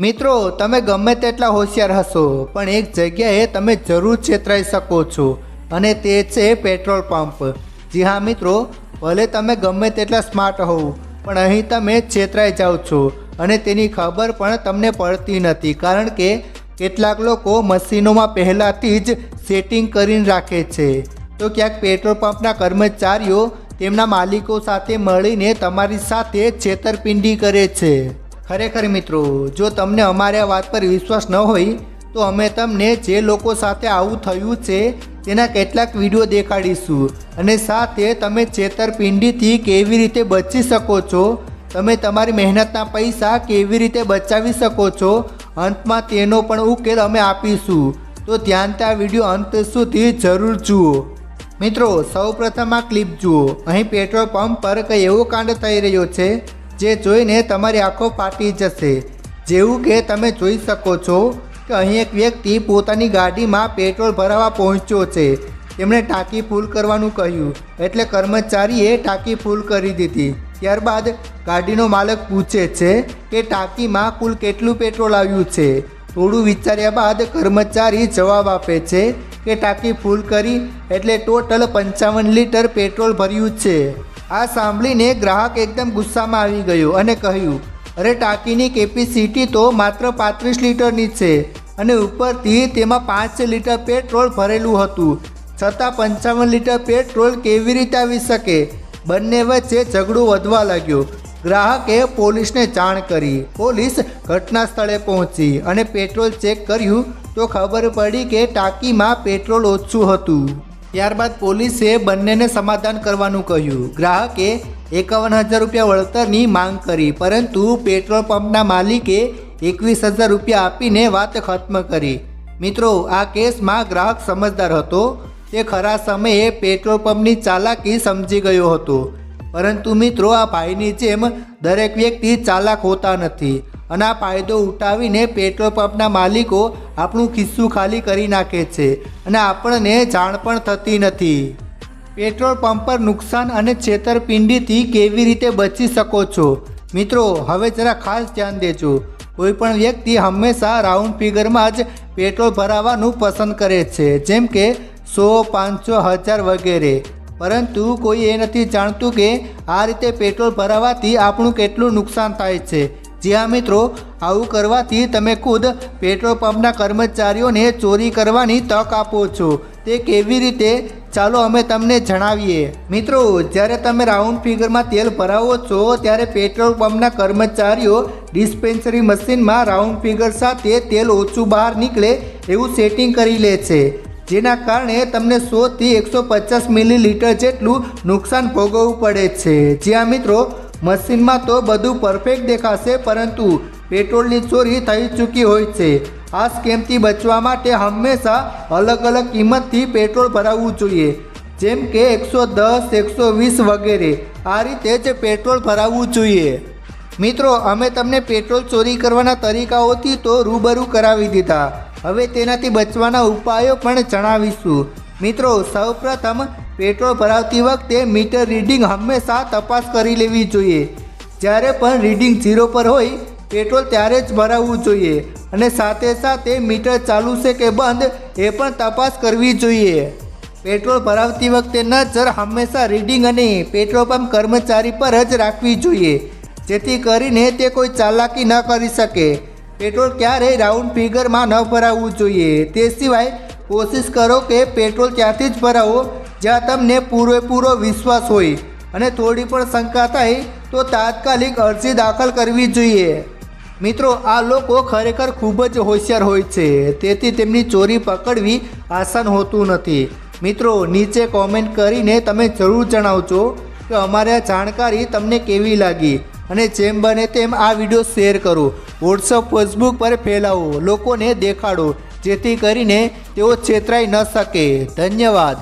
મિત્રો, તમે ગમે તેટલા હોશિયાર હશો, પણ એક જગ્યાએ તમે જરૂર છેતરાઈ શકો છો, અને તે છે પેટ્રોલ પંપ. જી હા, મિત્રો, ભલે તમે ગમે તેટલા સ્માર્ટ હોવ, પણ અહીં તમે છેતરાઈ જાઓ છો, અને તેની ખબર પણ તમને પડતી નથી, કારણ કે કેટલાક લોકો મશીનોમાં પહેલાંથી જ સેટિંગ કરીને રાખે છે. તો ક્યાંક પેટ્રોલ પંપના કર્મચારીઓ તેમના માલિકો સાથે મળીને તમારી સાથે છેતરપિંડી કરે છે. ખરેખર મિત્રો, જો તમને અમારી વાત પર વિશ્વાસ ન હોય, તો અમે તમને જે લોકો સાથે આવું થયું છે, તેના કેટલાક વીડિયો દેખાડીશું. અને સાથે તમે છેતરપિંડીથી કેવી રીતે બચી શકો છો, તમે તમારી મહેનતના પૈસા કેવી રીતે બચાવી શકો છો, અંતમાં તેનો પણ ઉકેલ અમે આપીશું. તો ધ્યાનથી આ વીડિયો અંત સુધી જરૂર જુઓ. મિત્રો, સૌપ્રથમ આ ક્લિપ જુઓ. અહીં પેટ્રોલ પંપ પર કંઈ એવો કાંડ થઈ રહ્યો છે જે જોઈને તમારી આંખો ફાટી જશે. જેવું કે તમે જોઈ શકો છો કે અહીં એક વ્યક્તિ પોતાની ગાડીમાં પેટ્રોલ ભરાવા પહોંચ્યો છે. તેમણે ટાંકી ફૂલ કરવાનું કહ્યું, એટલે કર્મચારીએ ટાંકી ફૂલ કરી દીધી. ત્યારબાદ ગાડીનો માલક પૂછે છે કે ટાંકીમાં કુલ કેટલું પેટ્રોલ આવ્યું છે? થોડું વિચાર્યા બાદ કર્મચારી જવાબ આપે છે કે ટાંકી ફૂલ કરી એટલે ટોટલ પંચાવન લીટર પેટ્રોલ ભર્યું છે. આ સાંભળીને ગ્રાહક એકદમ ગુસ્સામાં આવી ગયો અને કહ્યું, અરે ટાંકીની કેપેસિટી તો માત્ર પાંત્રીસ લીટરની છે અને ઉપરથી તેમાં પાંચ લીટર પેટ્રોલ ભરેલું હતું. છતાં પંચાવન લીટર પેટ્રોલ કેવી રીતે આવી શકે? બંને વચ્ચે ઝઘડો વધવા લાગ્યો. ગ્રાહકે પોલીસને જાણ કરી. પોલીસ ઘટના સ્થળે પહોંચી અને પેટ્રોલ ચેક કર્યું તો ખબર પડી કે ટાંકીમાં પેટ્રોલ ઓછું હતું. ત્યારબાદ પોલીસે બંનેને સમાધાન કરવાનું કહ્યું. ગ્રાહકે એકાવન હજાર રૂપિયા વળતરની માંગ કરી, પરંતુ પેટ્રોલ પંપના માલિકે એકવીસ હજાર રૂપિયા આપીને વાત ખત્મ કરી. મિત્રો, આ કેસમાં ગ્રાહક સમજદાર હતો. તે ખરા સમયે પેટ્રોલ પંપની ચાલાકી સમજી ગયો હતો. પરંતુ મિત્રો, આ ભાઈની જેમ દરેક વ્યક્તિ ચાલાક હોતા નથી. અને આ ફાયદો ઉઠાવીને પેટ્રોલ પંપના માલિકો આપણું ખિસ્સું ખાલી કરી નાખે છે અને આપણને જાણ પણ થતી નથી. પેટ્રોલ પંપ પર નુકસાન અને છેતરપિંડીથી કેવી રીતે બચી શકો છો? મિત્રો, હવે જરા ખાસ ધ્યાન દેજો. કોઈ પણ વ્યક્તિ હંમેશા રાઉન્ડ ફિગરમાં જ પેટ્રોલ ભરાવાનું પસંદ કરે છે, જેમ કે સો, પાંચસો, હજાર વગેરે. પરંતુ કોઈ એ નથી જાણતું કે આ રીતે પેટ્રોલ ભરાવાથી આપણું કેટલું નુકસાન થાય છે. જી હા મિત્રો, આવું કરવાથી તમે ખુદ પેટ્રોલ પંપના કર્મચારીઓને ચોરી કરવાની તક આપો છો. તે કેવી રીતે? ચાલો અમે તમને જણાવીએ. મિત્રો, જ્યારે તમે રાઉન્ડ ફિગરમાં તેલ ભરાવો છો, ત્યારે પેટ્રોલ પંપના કર્મચારીઓ ડિસ્પેન્સરી મશીનમાં રાઉન્ડ ફિગર સાથે તેલ ઓછું બહાર નીકળે એવું સેટિંગ કરી લે છે. જેના કારણે તમને સોથી એકસો પચાસ મિલીલીટર જેટલું નુકસાન ભોગવવું પડે છે. જ્યાં મિત્રો મશીનમાં તો બધું પરફેક્ટ દેખાશે, પરંતુ પેટ્રોલની ચોરી થઈ ચૂકી હોય છે. આ સ્કેમથી બચવા માટે હંમેશા અલગ અલગ કિંમતથી પેટ્રોલ ભરાવવું જોઈએ. જેમ કે એકસો દસ, એકસો વીસ વગેરે. આ રીતે જ પેટ્રોલ ભરાવવું જોઈએ. મિત્રો, અમે તમને પેટ્રોલ ચોરી કરવાના તરીકાઓથી તો રૂબરૂ કરાવી દીધા. હવે તેનાથી બચવાના ઉપાયો પણ જણાવીશું. મિત્રો, સૌપ્રથમ પેટ્રોલ ભરાવતી વખતે મીટર રીડિંગ હંમેશા તપાસ કરી લેવી જોઈએ. જ્યારે પણ રીડિંગ ઝીરો પર હોય, પેટ્રોલ ત્યારે જ ભરાવવું જોઈએ અને સાથે સાથે મીટર ચાલુ છે કે બંધ, એ પણ તપાસ કરવી જોઈએ. પેટ્રોલ ભરાવતી વખતે નજર હંમેશા રીડિંગ અને પેટ્રોલ પંપ કર્મચારી પર જ રાખવી જોઈએ, જેથી કરીને તે કોઈ ચાલાકી ન કરી શકે. પેટ્રોલ ક્યારેય રાઉન્ડ ફિગરમાં ન ભરાવવું જોઈએ. તે સિવાય કોશિશ કરો કે પેટ્રોલ ત્યાંથી જ ભરાવો જ્યાં તમને પૂરેપૂરો વિશ્વાસ હોય અને થોડી પણ શંકા થાય, તો તાત્કાલિક અરજી દાખલ કરવી જોઈએ. મિત્રો, આ લોકો ખરેખર ખૂબ જ હોશિયાર હોય છે, તેથી તેમની ચોરી પકડવી આસાન હોતું નથી. મિત્રો, નીચે કોમેન્ટ કરીને તમે જરૂર જણાવજો કે અમારે આ જાણકારી તમને કેવી લાગી અને જેમ બને તેમ આ વીડિયો શેર કરો. વોટ્સઅપ ફેસબુક પર ફેલાવો, લોકોને દેખાડો, જેથી કરીને તેઓ છેતરાઈ ન શકે. ધન્યવાદ.